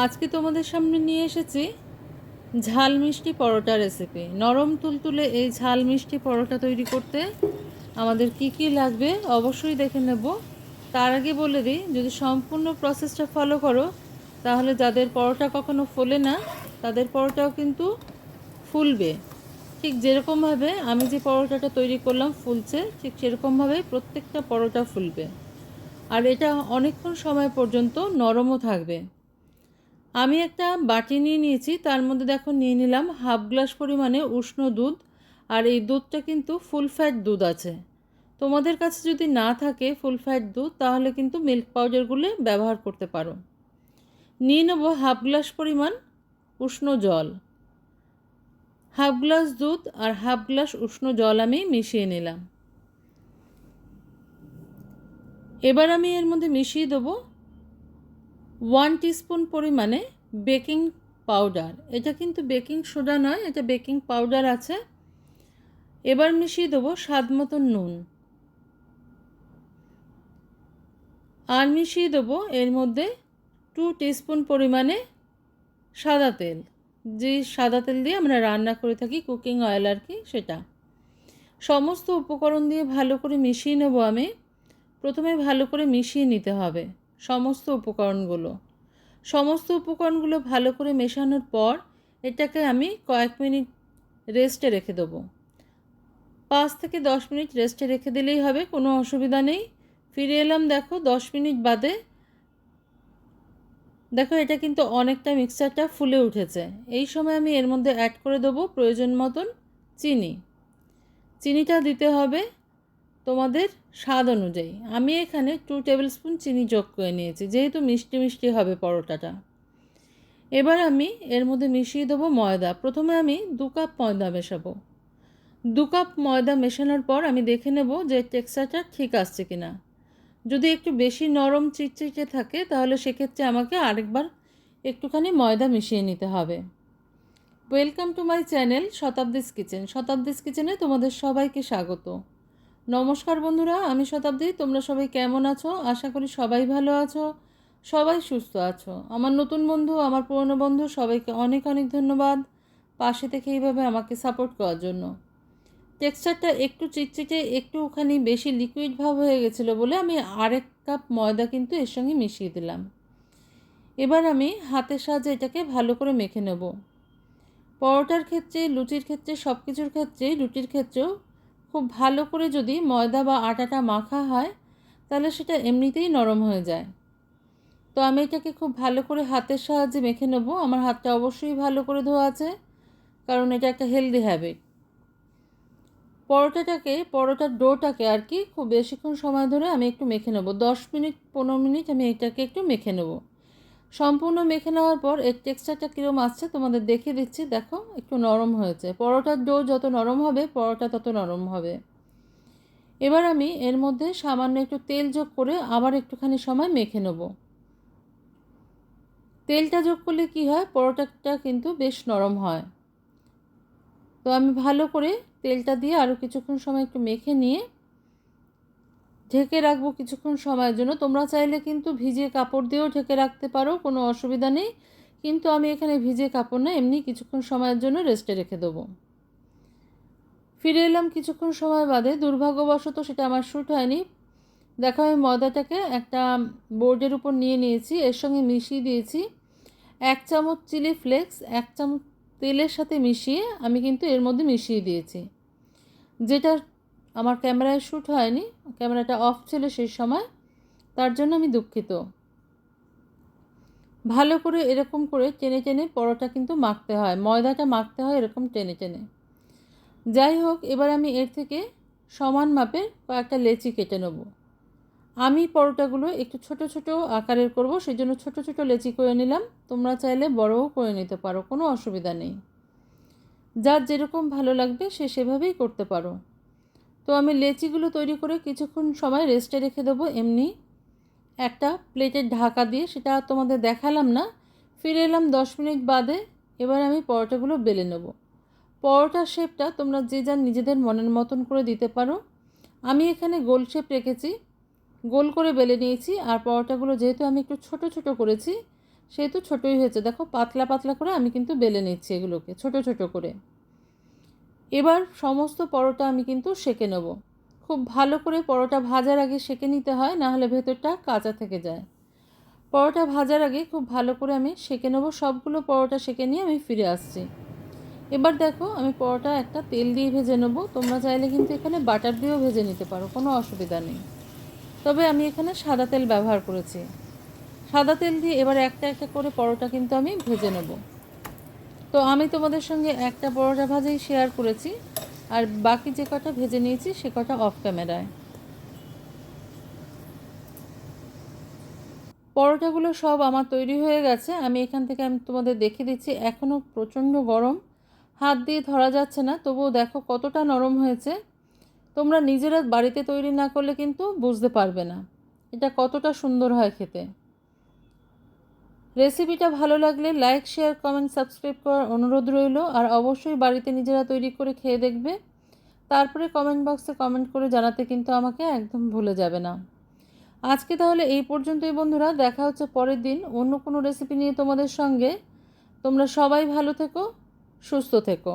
আজকে তোমাদের সামনে নিয়ে এসেছি ঝাল মিষ্টি পরোটা রেসিপি নরম তুলতুলে এই ঝাল মিষ্টি পরোটা তৈরি করতে আমাদের কি কি লাগবে অবশ্যই দেখে নেব। তার আগে বলে দিই, যদি সম্পূর্ণ প্রসেসটা ফলো করো, তাহলে যাদের পরোটা কখনো ফোলে না, তাদের পরোটাও কিন্তু ফুলবে। ঠিক যেরকমভাবে আমি যে পরোটাটা তৈরি করলাম ফুলছে, ঠিক সেরকমভাবে প্রত্যেকটা পরোটা ফুলবে। আর এটা অনেকক্ষণ সময় পর্যন্ত নরমও থাকবে। আমি একটা বাটি নিয়ে নিয়েছি, তার মধ্যে দেখো নিয়ে নিলাম হাফ গ্লাস পরিমাণে উষ্ণ দুধ, আর এই দুধটা কিন্তু ফুল ফ্যাট দুধ আছে। তোমাদের কাছে যদি না থাকে ফুল ফ্যাট দুধ, তাহলে কিন্তু মিল্ক পাউডারগুলো ব্যবহার করতে পারো। নিয়ে নেব হাফ গ্লাস পরিমাণ উষ্ণ জল। হাফ গ্লাস দুধ আর হাফ গ্লাস উষ্ণ জল আমি মিশিয়ে নিলাম। এবার আমি এর মধ্যে মিশিয়ে দেবো ওয়ান টিস্পুন পরিমাণে বেকিং পাউডার। এটা কিন্তু বেকিং সোডা নয়, এটা বেকিং পাউডার আছে। এবার মিশিয়ে দেবো স্বাদ মতন নুন। আর মিশিয়ে দেবো এর মধ্যে টু টিস্পুন পরিমাণে সাদা তেল। যে সাদা তেল দিয়ে আমরা রান্না করে থাকি, কুকিং অয়েল আর কি, সেটা। সমস্ত উপকরণ দিয়ে ভালো করে মিশিয়ে নেব আমি। প্রথমে ভালো করে মিশিয়ে নিতে হবে। সমস্ত উপকরণগুলো। সমস্ত উপকরণগুলো ভালো করে মেশানোর পর এটাকে আমি কয়েক মিনিট রেস্টে রেখে দেবো। পাঁচ থেকে দশ মিনিট রেস্টে রেখে দিলেই হবে, কোনো অসুবিধা নেই। ফিরে এলাম, দেখো, দশ মিনিট বাদে দেখো, এটা কিন্তু অনেকটা মিক্সারটা ফুলে উঠেছে। এই সময় আমি এর মধ্যে অ্যাড করে দেবো প্রয়োজন মতন চিনি। চিনিটা দিতে হবে। তোমাদের স্বাদ অনুযায়ী। আমি এখানে টু টেবিল স্পুন চিনি যোগ করে নিয়েছি, যেহেতু মিষ্টি মিষ্টি হবে পরোটাটা। এবার আমি এর মধ্যে মিশিয়ে দেবো ময়দা। প্রথমে আমি দু কাপ ময়দা মেশাবো। দু কাপ ময়দা মেশানোর পর আমি দেখে নেব যে টেক্সচারটা ঠিক আসছে কি না যদি একটু বেশি নরম চিটচিটে থাকে, তাহলে সেক্ষেত্রে আমাকে আরেকবার একটুখানি ময়দা মিশিয়ে নিতে হবে। Welcome to my channel Shatabdi's kitchen Shatabdi's কিচেনে তোমাদের সবাইকে স্বাগত। নমস্কার বন্ধুরা, আমি শতাব্দী। তোমরা সবাই কেমন আছো? আশা করি সবাই ভালো আছো, সবাই সুস্থ আছো। আমার নতুন বন্ধু, আমার পুরনো বন্ধু, সবাইকে অনেক অনেক ধন্যবাদ পাশে থেকে এইভাবে আমাকে সাপোর্ট করার জন্য। টেক্সচারটা একটু চিটচিটে একটুখানি বেশি লিকুইড ভাব হয়ে গেছিল বলে আমি আরেক কাপ ময়দা কিন্তু এর সঙ্গে মিশিয়ে দিলাম। এবার আমি হাতের সাহায্যে এটাকে ভালো করে মেখে নেব। পরোটার ক্ষেত্রে, লুচির ক্ষেত্রে সব কিছুর ক্ষেত্রে রুটির ক্ষেত্রেও খুব ভালো করে যদি ময়দা বা আটাটা মাখা হয়, তাহলে সেটা এমনিতেই নরম হয়ে যায়। তো আমি এটাকে খুব ভালো করে হাতের সাহায্যে মেখে নেব। আমার হাতটা অবশ্যই ভালো করে ধোয়া আছে, কারণ এটা একটা হেলদি হ্যাবিট পরোটাটাকে, পরোটার ডোটাকে আর কি খুব বেশিক্ষণ সময় ধরে আমি একটু মেখে নেব। দশ মিনিট, পনেরো মিনিট আমি এটাকে একটু মেখে নেব। সম্পূর্ণ মেখে নেওয়ার পর এর টেক্সচারটা কীরকম আসছে তোমাদের দেখিয়ে দিচ্ছি। দেখো, একটু নরম হয়েছে। পরোটার ডো যত নরম হবে, পরোটা তত নরম হবে। এবার আমি এর মধ্যে সামান্য একটু তেল যোগ করে আবার একটুখানি সময় মেখে নেব। তেলটা যোগ করলে কি হয়, পরোটাটা কিন্তু বেশ নরম হয়। তো আমি ভালো করে তেলটা দিয়ে আরও কিছুক্ষণ সময় একটু মেখে নিয়ে ঢেকে রাখব কিছুক্ষণ সময়ের জন্য। তোমরা চাইলে কিন্তু ভিজে কাপড় দিয়েও ঢেকে রাখতে পারো, কোনো অসুবিধা নেই। কিন্তু আমি এখানে ভিজে কাপড় না, এমনি কিছুক্ষণ সময়ের জন্য রেস্টে রেখে দেবো। ফিরে এলাম কিছুক্ষণ সময় বাদে। দুর্ভাগ্যবশত সেটা আমার শ্যুট হয়নি। দেখো, আমি ময়দাটাকে একটা বোর্ডের উপর নিয়ে নিয়েছি, এর সঙ্গে মিশিয়ে দিয়েছি। এক চামচ চিলি ফ্লেক্স এক চামচ তেলের সাথে মিশিয়ে আমি কিন্তু এর মধ্যে মিশিয়ে দিয়েছি। যেটা আমার ক্যামেরায় শ্যুট হয়নি, ক্যামেরাটা অফ ছিল সেই সময়, তার জন্য আমি দুঃখিত। ভালো করে এরকম করে টেনে টেনে পরোটা কিন্তু মাখতে হয়, ময়দাটা মাখতে হয় এরকম টেনে টেনে। যাই হোক, এবার আমি এর থেকে সমান মাপের কয়েকটা লেচি কেটে নেব। আমি পরোটাগুলো একটু ছোট ছোট আকারের করব সেই জন্য ছোটো ছোটো লেচি করে নিলাম। তোমরা চাইলে বড়ও করে নিতে পারো, কোনো অসুবিধা নেই। যার যেরকম ভালো লাগবে সে সেভাবেই করতে পারো। তো আমি লেচিগুলো তৈরি করে কিছুক্ষণ সময় রেস্টে রেখে দেবো এমনি। একটা প্লেটের ঢাকা দিয়ে, সেটা তোমাদের দেখালাম না। ফিরে এলাম দশ মিনিট বাদে, এবার আমি পরোটাগুলো বেলে নেব। পরোটার শেপটা তোমরা যে যার নিজেদের মনের মতন করে দিতে পারো। আমি এখানে গোল শেপ রেখেছি, গোল করে বেলে নিয়েছি, আর পরোটাগুলো যেহেতু আমি একটু ছোট ছোট করেছি, সেহেতু ছোটোই হয়েছে। দেখো, পাতলা পাতলা করে আমি কিন্তু বেলে নিচ্ছি এগুলোকে, ছোট ছোট করে। এবার সমস্ত পরোটা আমি কিন্তু সেকে নেব। খুব ভালো করে পরোটা ভাজার আগে সেকে নিতে হয়, না হলে ভেতরটা কাঁচা থেকে যায়। পরোটা ভাজার আগে খুব ভালো করে আমি সেকে নেব, সবগুলো পরোটা সেকে নিয়ে আমি ফিরে আসছি। এবার দেখো, আমি পরোটা একটা তেল দিয়ে ভেজে নেব। তোমরা চাইলে কিন্তু এখানে বাটার দিয়েও ভেজে নিতে পারো, কোনো অসুবিধা নেই। তবে আমি এখানে সাদা তেল ব্যবহার করেছি। সাদা তেল দিয়ে এবার একটা একটা করে পরোটা কিন্তু আমি ভেজে নেব। তো আমি তোমাদের সঙ্গে একটা পরোটা ভাজাই শেয়ার করেছি, আর বাকি যে কটা ভেজে নিয়েছি সে কটা অফ ক্যামেরায় পরোটাগুলো সব আমার তৈরি হয়ে গেছে। আমি এখান থেকে আমি তোমাদের দেখিয়ে দিচ্ছি এখনও প্রচণ্ড গরম। হাত দিয়ে ধরা যাচ্ছে না, তবুও দেখো কতটা নরম হয়েছে। তোমরা নিজেরা বাড়িতে তৈরি না করলে কিন্তু বুঝতে পারবে না, এটা কতটা সুন্দর হয় খেতে। রেসিপিটা ভালো লাগলে লাইক, শেয়ার, কমেন্ট, সাবস্ক্রাইব করার অনুরোধ রইল। আর অবশ্যই বাড়িতে নিজেরা তৈরি করে খেয়ে দেখবে। তারপরে কমেন্ট বক্সে কমেন্ট করে জানাতে কিন্তু আমাকে একদম ভুলে যাবে না। আজকে তাহলে এই পর্যন্তই বন্ধুরা। দেখা হচ্ছে পরের দিন অন্য কোনো রেসিপি নিয়ে তোমাদের সঙ্গে। তোমরা সবাই ভালো থেকো, সুস্থ থেকো।